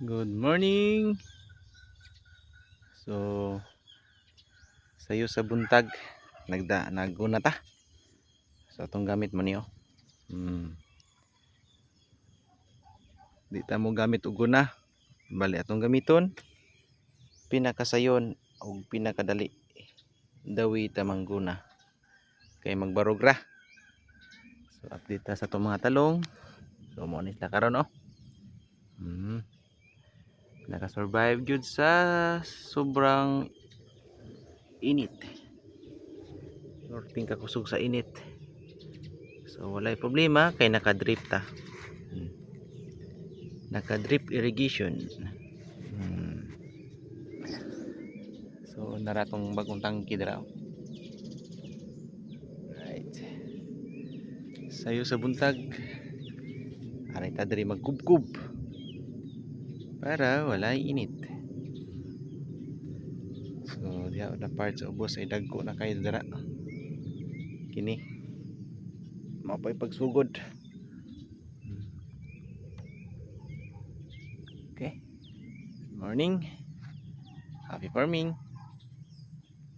Good morning. So sayo sa buntag nagda naguna ta. So atong gamit mo niyo. Hmm. Di ta mo gamit og guna. Bali atong gamiton pinakasayon og pinakadali dawi ta mangguna kay magbarog ra. So update ta sa atong mga talong. So mo ni sila karon oh. Hmm. Naka-survive jud sa sobrang init. Norting kakusog sa init. So walay problema kay naka-drip ta. Hmm. Naka-drip irrigation. Hmm. So nara tong bagong tangki dira. Right. Sayo sa buntag. Aray ta diri magkubkub para walay init. So diha na part sa ubos ay dagko na kay dira. Kini. Mapay pagsugod. Okay. Morning. Happy farming.